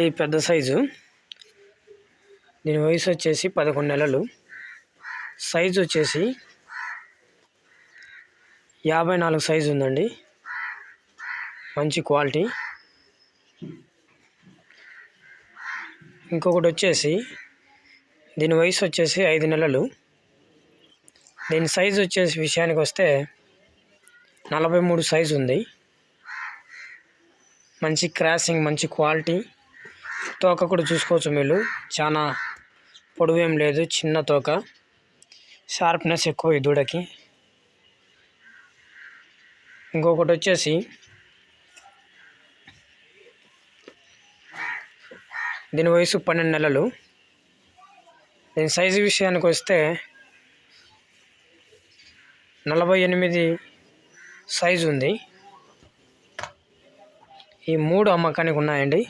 ఈ పెద్ద సైజు. దీని వయసు వచ్చేసి పదకొండు నెలలు. సైజు వచ్చేసి యాభై నాలుగు సైజు ఉందండి. మంచి క్వాలిటీ. ఇంకొకటి వచ్చేసి దీని వయసు వచ్చేసి ఐదు నెలలు. దీని సైజు వచ్చేసి విషయానికి వస్తే నలభై మూడు సైజు ఉంది. మంచి క్రాసింగ్ మంచి క్వాలిటీ. తోక కూడా చూసుకోవచ్చు మీరు. చాలా పొడవు ఏం లేదు చిన్న తోక. షార్ప్నెస్ ఎక్కువ ఈ దూడకి. ఇంకొకటి వచ్చేసి దీని వయసు పన్నెండు నెలలు. దీని సైజు విషయానికి వస్తే నలభై ఎనిమిది సైజు ఉంది. ఈ మూడు అమ్మకానికి ఉన్నాయండి.